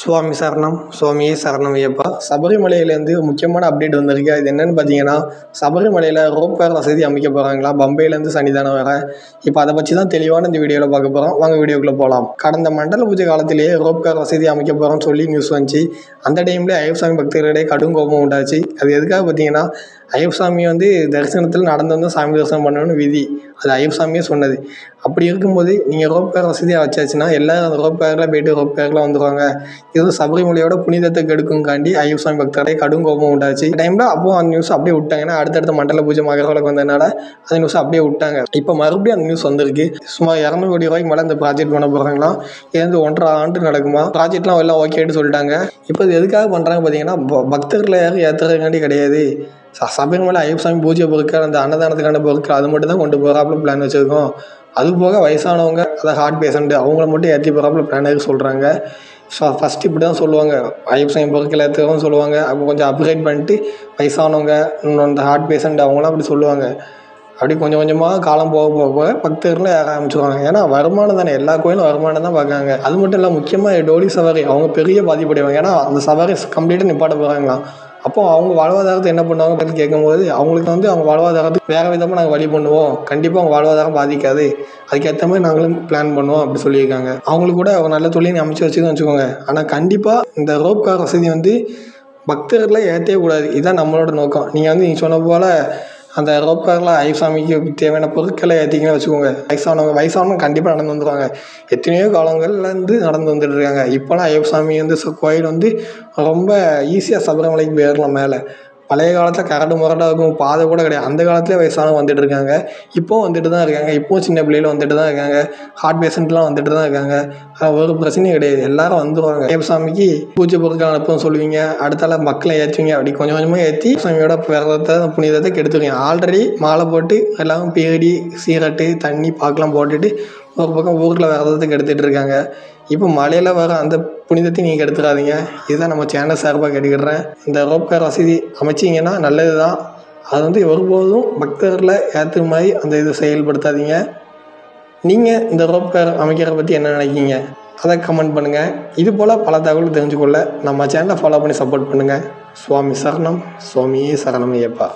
சுவாமி சரணம் சுவாமியே சரணம் ஐயப்பா. சபரிமலையிலேருந்து முக்கியமான அப்டேட் வந்திருக்கு. அது என்னென்னு பார்த்தீங்கன்னா சபரிமலையில் ரோப் வேர் வசதி அமைக்க போகிறாங்களா பம்பையிலேருந்து சன்னிதானம் வேறு இப்போ அதை பற்றி தான் தெளிவான இந்த வீடியோவில் பார்க்க போகிறோம் வாங்க வீடியோக்குள்ளே போகலாம் கடந்த மண்டல பூஜை காலத்திலேயே ரோப் கார் வசதி அமைக்க போகிறோம்னு சொல்லி நியூஸ் வந்துச்சு. அந்த டைமில் ஐயப்பசாமி பக்தர்களிடையே கடும் கோபம் உண்டாச்சு. அது எதுக்காக பார்த்தீங்கன்னா ஐயப்பசாமி வந்து தரிசனத்தில் நடந்து வந்து சாமி தரிசனம் பண்ணணும்னு விதி. அது ஐயப்பசாமியே சொன்னது. அப்படி இருக்கும்போது நீங்கள் ரோப் கார் வசதியாக வச்சாச்சுன்னா எல்லோரும் அந்த ரோப் காரில் போயிட்டு ரோப் காரில் வந்துடுவாங்க இதுவும் சபரிமலையோட புனிதத்தை கெடுக்குங்காண்டி ஐயப்பசாமி பக்தரை கடும் கோபம் உண்டாச்சு. டைமில் அப்போது அந்த நியூஸ் அப்படியே விட்டாங்க. ஏன்னா அடுத்தடுத்த மண்டல பூஜை மகரவளுக்கு வந்ததுனால அந்த நியூஸ் அப்படியே விட்டாங்க. இப்போ மறுபடியும் அந்த நியூஸ் வந்திருக்கு. சுமார் இரநூறு கோடி ரூபாய்க்கு மேலே அந்த ப்ராஜெக்ட் பண்ண போகிறாங்களாம் இது வந்து ஒன்றரை ஆண்டு நடக்குமா? ப்ராஜெக்ட்லாம் எல்லாம் ஓகேன்னு சொல்லிட்டாங்க. இப்போ இது எதுக்காக பண்ணுறாங்க பார்த்தீங்கன்னா பக்தர்களை யாரும் ஏற்றுறதுக்காண்டி கிடையாது. சபரிமலை ஐயப்பசாமி பூஜை பொருட்கள் அந்த அன்னதானத்துக்கான பொருட்கள் அது மட்டும் தான் கொண்டு போகிறாப்புல பிளான் வச்சுருக்கோம். அது போக வயசானவங்க அதாவது ஹார்ட் பேஷண்ட்டு அவங்கள மட்டும் ஏற்றி போகிறாப்புல பிளான் இருக்கு சொல்கிறாங்க ஸோ ஃபஸ்ட்டு இப்படி தான் சொல்லுவாங்க. ஐயப்பசாமி பொருட்கள் ஏற்றுக்கவும் சொல்லுவாங்க. அப்போ கொஞ்சம் அப்கிரேட் பண்ணிட்டு வயசானவங்க அந்த ஹார்ட் பேஷண்ட் அவங்களாம் அப்படி சொல்லுவாங்க. அப்படி கொஞ்சம் கொஞ்சமாக காலம் போக போக போக பக்தர்களும் ஏற ஆரம்பிச்சுருவாங்க. ஏன்னா வருமானம் தானே. எல்லா கோயிலும் வருமானம் தான் பார்க்குறாங்க. அது மட்டும் இல்லை முக்கியமாக டோலி சவாரி அவங்க பெரிய பாதிப்படைவாங்க. ஏன்னா அந்த சவாரி கம்ப்ளீட்டாக நிப்பாட்ட போகிறாங்களாம் அப்போ அவங்க வாழ்வாதாரத்தை என்ன பண்ணுவாங்க கேட்கும்போது அவங்களுக்கு வந்து அவங்க வாழ்வாதாரத்துக்கு வேறு விதமாக நாங்கள் வழி பண்ணுவோம். கண்டிப்பாக அவங்க வாழ்வாதாரம் பாதிக்காது. அதுக்கேற்ற மாதிரி நாங்களும் பிளான் பண்ணுவோம் அப்படி சொல்லியிருக்காங்க. அவங்களுக்கு கூட ஒரு நல்ல தொழிலை அமைச்சு வச்சுக்கன்னு வச்சுக்கோங்க. ஆனால் கண்டிப்பாக இந்த ரோப் கார் வசதி வந்து பக்தர்களை ஏற்றவே கூடாது. இதுதான் நம்மளோட நோக்கம். நீங்கள் வந்து நீங்கள் சொன்ன போல் அந்த ரோப்பரில் ஐசாமிக்கு தேவையான பொருட்களை ஏற்றிங்கன்னு வச்சுக்கோங்க. வயசானவங்க வயசானவங்க கண்டிப்பாக நடந்து வந்துடுவாங்க எத்தனையோ காலங்கள்லேருந்து நடந்து வந்துட்டு இருக்காங்க. இப்போலாம் ஐயப்பசாமி வந்து கோயில் வந்து ரொம்ப ஈஸியாக சபரிமலைக்கு போயிடலாம் மேலே. பழைய காலத்தில் கரடு முரடாக இருக்கும். பாதை கூட கிடையாது. அந்த காலத்துலேயே வயசானவங்க வந்துட்டு இருக்காங்க. இப்போவும் வந்துட்டு தான் இருக்காங்க. இப்போவும் சின்ன பிள்ளைகள் வந்துட்டு தான் இருக்காங்க. ஹார்ட் பேஷண்ட்லாம் வந்துட்டு தான் இருக்காங்க. ஒரு பிரச்சனையும் கிடையாது. எல்லாரும் வந்துடுவாங்க தேவசாமிக்கு பூஜை பொருட்கள் அனுப்பணும் சொல்லுவீங்க. அடுத்தால மக்களை ஏற்றுவீங்க அப்படி கொஞ்சம் கொஞ்சமாக ஏற்றி சாமியோட விரதத்தை புனிதத்தை கெடுத்துருவீங்க. ஆல்ரெடி மாலை போட்டு எல்லாம் பீடி சீரட்டு தண்ணி பாக்கெலாம் போட்டுட்டு ஒரு பக்கம் ஊரில் விரதத்துக்கு எடுத்துகிட்டு இருக்காங்க. இப்போ மலையில் வர அந்த புனிதத்தை நீங்கள் கெடுத்துடாதீங்க இதுதான் நம்ம சேனல் சார்பாக கேட்டுக்கிடுறேன். இந்த ரோப்கார் வசதி அமைச்சிங்கன்னா நல்லது தான் அது வந்து ஒருபோதும் பக்தர்களை ஏற்று மாதிரி அந்த இதை செயல்படுத்தாதீங்க. நீங்கள் இந்த ரோப்கார் அமைக்கிறத பற்றி என்ன நினைக்கிங்க அதை கமெண்ட் பண்ணுங்கள் இது போல் பல தகவல் தெரிஞ்சுக்கொள்ள நம்ம சேனலை ஃபாலோ பண்ணி சப்போர்ட் பண்ணுங்கள் சுவாமி சரணம் சுவாமியே சரணம் ஐயப்பா.